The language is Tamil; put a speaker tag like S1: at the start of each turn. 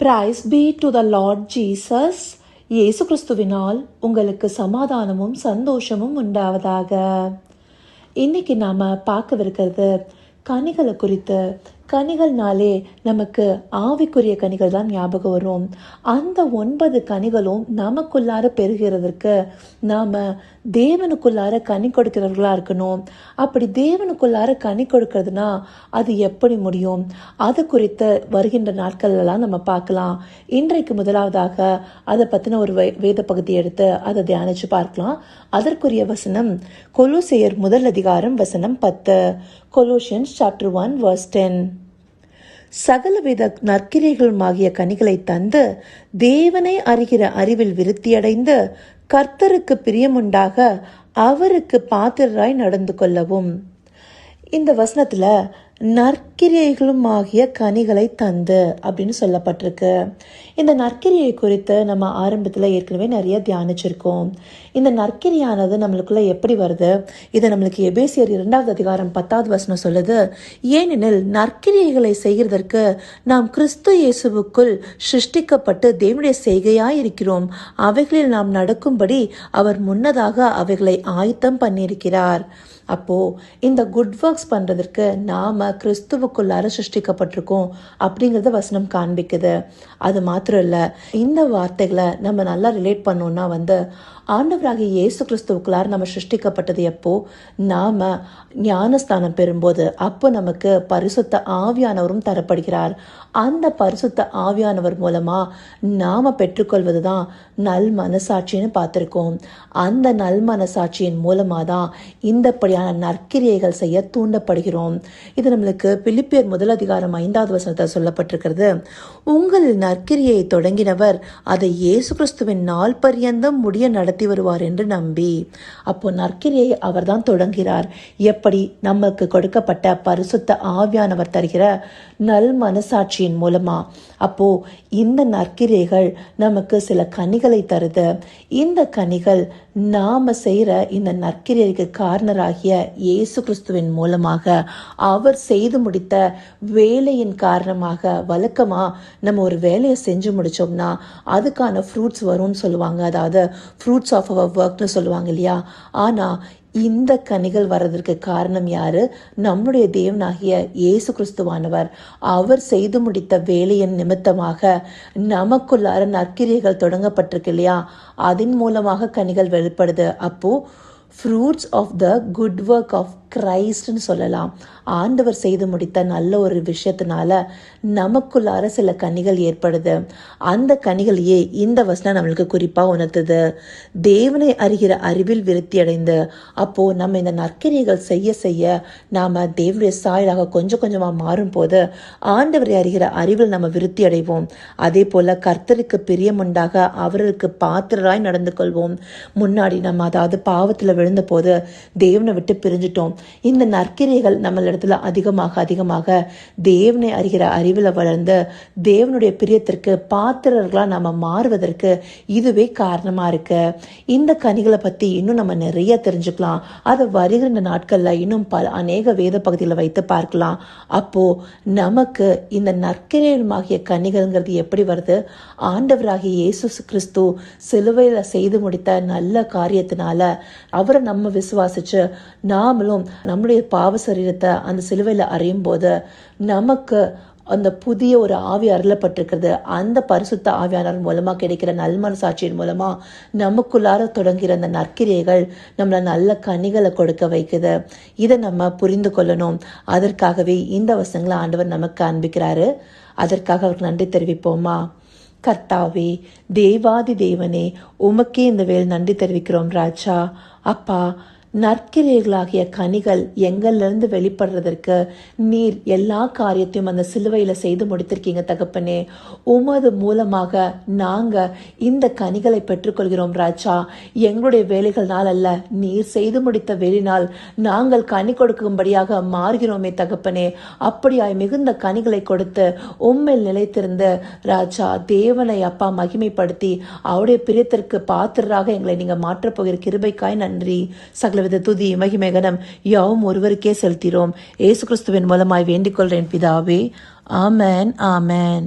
S1: Praise be to the Lord Jesus Yesu கிறிஸ்துவினால் உங்களுக்கு சமாதானமும் சந்தோஷமும் உண்டாவதாக இன்னைக்கு நாம் பார்க்கவிருக்கிறது கனிகளை குறித்து கனிகள்னாலே நமக்கு ஆவிக்குரிய கனிகள் தான் ஞாபகம் வரும். அந்த ஒன்பது கனிகளும் நமக்குள்ளார பெறுகிறதற்கு நாம் தேவனுக்குள்ளார கனி கொடுக்கிறவர்களாக இருக்கணும். அப்படி தேவனுக்குள்ளார கனி கொடுக்கறதுனா அது எப்படி முடியும்? அது குறித்து வருகின்ற நாட்கள்லாம் நம்ம பார்க்கலாம். இன்றைக்கு முதலாவதாக அதை பற்றின ஒரு வே- வேத பகுதி எடுத்து அதை தியானிச்சு பார்க்கலாம். அதற்குரிய வசனம் கொலோசையர் முதல் அதிகாரம் வசனம் பத்து. Colossians chapter one verse ten சகலவித நற்கிரைகளுமாகிய கனிகளை தந்து தேவனை அறிகிற அறிவில் விருத்தியடைந்து கர்த்தருக்கு பிரியமுண்டாக அவருக்கு பாத்திரராய் நடந்து கொள்ளவும். இந்த வசனத்துல நற்கிரியைகளும் ஆகிய கனிகளை தந்து அப்படின்னு சொல்லப்பட்டிருக்கு. இந்த நற்கிரியை குறித்து நம்ம ஆரம்பத்தில் ஏற்கனவே நிறைய தியானிச்சிருக்கோம். இந்த நற்கிரியானது நம்மளுக்குள்ள எப்படி வருது? இதை நம்மளுக்கு எபேசியர் இரண்டாவது அதிகாரம் பத்தாவது வசனம் சொல்லுது ஏனெனில் நற்கிரியைகளை செய்கிறதற்கு நாம் கிறிஸ்து இயேசுவுக்குள் சிருஷ்டிக்கப்பட்டு தேவனுடைய செய்கையாய் இருக்கிறோம் அவைகளில் நாம் நடக்கும்படி அவர் முன்னதாக அவைகளை ஆயத்தம் பண்ணியிருக்கிறார். அப்போது இந்த குட் ஒர்க்ஸ் பண்ணுறதற்கு நாம் கிறிஸ்துவுக்குள்ளார சிருஷ்டிக்கப்பட்டிருக்கோம் அப்படிங்கறத வசனம் காண்பிக்குது. அது மாத்திரம் இல்லை இந்த வார்த்தைகளை நம்ம நல்லா ரிலேட் பண்ணோன்னா வந்து ஆண்டவராகிய இயேசு கிறிஸ்துவுக்குள்ளார் நம்ம சிருஷ்டிக்கப்பட்டது எப்போ? நாம ஞானஸ்தானம் பெறும்போது அப்போ நமக்கு பரிசுத்த ஆவியானவரும் தரப்படுகிறார். அந்த பரிசுத்த ஆவியானவர் மூலமா நாம பெற்றுக்கொள்வது தான் நல் மனசாட்சின்னு பார்த்துருக்கோம். அந்த நல் மனசாட்சியின் மூலமாக தான் இந்தப்படியான நற்கிரியைகள் செய்ய தூண்டப்படுகிறோம். இது நம்மளுக்கு பிலிப்பியர் முதல் அதிகாரம் ஐந்தாவது வசனத்தில் சொல்லப்பட்டிருக்கிறது. உங்களில் நற்கிரியை தொடங்கினவர் அதை இயேசு கிறிஸ்துவின் நாள் பரியந்தம் முடிய நடத்த வருவார் என்று நம்பி. அப்போ நற்கிரியை அவர்தான் தொடங்கிறார் எப்படி நமக்கு கொடுக்கப்பட்ட பரிசுத்த ஆவியானவர் தருகிற நல் மனசாட்சியின் மூலமா? அப்போ இந்த நற்கிரைகள் நமக்கு சில கனிகளை தருது. இந்த கனிகள் நாம செய்கிற இந்த நற்கிரைக்கு காரணராகிய இயேசு கிறிஸ்துவின் மூலமாக அவர் செய்து முடித்த வேலையின் காரணமாக வழக்கமாக நம்ம ஒரு வேலையை செஞ்சு முடித்தோம்னா அதுக்கான ஃப்ரூட்ஸ் வரும்னு சொல்லுவாங்க. அதாவது ஃப்ரூட்ஸ் ஆஃப் அவர் ஒர்க்னு சொல்லுவாங்க இல்லையா? ஆனால் இந்த கனிகள் வர்றதற்கு காரணம் யாரு? நம்முடைய தேவனாகிய இயேசு கிறிஸ்துவானவர். அவர் செய்து முடித்த வேலையின் நிமித்தமாக நமக்குள்ளார நற்கிரியைகள் தொடங்கப்பட்டிருக்கு இல்லையா? அதன் மூலமாக கனிகள் வெளிப்படுது. அப்போ fruits of the good work of கிரைஸ்ட்னு சொல்லலாம். ஆண்டவர் செய்து முடித்த நல்ல ஒரு விஷயத்தினால நமக்குள்ளார சில கனிகள் ஏற்படுது. அந்த கனிகளையே இந்த வசனம் நம்மளுக்கு குறிப்பாக உணர்த்துது. தேவனை அறிகிற அறிவில் விருத்தி அடைந்து அப்போது நம்ம இந்த நற்கிரிகள் செய்ய செய்ய நாம் தேவனுடைய சாயலாக கொஞ்சம் கொஞ்சமாக மாறும் போது ஆண்டவரை அறிகிற அறிவில் நம்ம விருத்தி அடைவோம் அதே போல் கர்த்தருக்கு பிரியமுண்டாக அவருக்கு பாத்திரராய் நடந்து கொள்வோம். முன்னாடி நம்ம அதாவது பாவத்தில் விழுந்த போது தேவனை விட்டு பிரிஞ்சிட்டோம். இந்த நற்கிரைகள் நம்மளிடத்துல அதிகமாக அதிகமாக தேவனை அறிகிற அறிவில் வளர்ந்து தேவனுடைய பிரியத்திற்கு பாத்திரர்களாக நம்ம மாறுவதற்கு இதுவே காரணமாக இருக்கு. இந்த கனிகளை பற்றி இன்னும் நம்ம நிறைய தெரிஞ்சுக்கலாம். அதை வருகிற நாட்களில் இன்னும் பல அநேக வேத பகுதியில் வைத்து பார்க்கலாம். அப்போ நமக்கு இந்த நற்கிரையுமாகிய கனிகள்ங்கிறது எப்படி வருது? ஆண்டவராகிய இயேசு கிறிஸ்து சிலுவையில் செய்து முடித்த நல்ல காரியத்தினால அவரை நம்ம விசுவாசிச்சு நாமளும் நம்முடைய பாவ சரீரத்தை அந்த சிலுவையில் அறையும் போது நமக்கு அந்த புதிய ஒரு ஆவி அருளப்பட்டிருக்கிறது. அந்த பரிசுத்த ஆவியானவர் மூலமா கிடைக்கிற நல்மனசாட்சியின் மூலமா நமக்குள்ளார தொடங்குகிற அந்த நற்கிரைகள் நம்மளை நல்ல கனிகளை கொடுக்க வைக்குது. இதை நம்ம புரிந்து கொள்ளணும். அதற்காகவே இந்த வசங்களை ஆண்டவர் நமக்கு அன்பிக்கிறாரு அதற்காக அவருக்கு நன்றி தெரிவிப்போமா? கர்த்தாவே தேவாதி தேவனே உமக்கே இந்த வேல் நன்றி தெரிவிக்கிறோம் ராஜா. அப்பா நற்கிரைகளாகிய கனிகள் எங்கள்லேருந்து வெளிப்படுறதற்கு நீர் எல்லா காரியத்தையும் அந்த சிலுவையில் செய்து முடித்திருக்கீங்க தகப்பனே. உமது மூலமாக நாங்கள் இந்த கனிகளை பெற்றுக்கொள்கிறோம் ராஜா. எங்களுடைய வேலைகள்னால் அல்ல நீர் செய்து முடித்த வேலினால் நாங்கள் கனி கொடுக்கும்படியாக மாறுகிறோமே தகப்பனே. அப்படியாய் மிகுந்த கனிகளை கொடுத்து உம்மில் நிலைத்திருந்து ராஜா தேவனை அப்பா மகிமைப்படுத்தி அவருடைய பிரியத்திற்கு பாத்திரராக எங்களை நீங்கள் மாற்றப் போகிற கிருபைக்காய் நன்றி. சகலவித துதி மகிமை கனம் யாவும் ஒருவருக்கே செலுத்திறோம் ஏசு கிறிஸ்துவின் மூலமாய் வேண்டிக் கொள்கிறேன் பிதாவே. ஆமேன் ஆமேன்.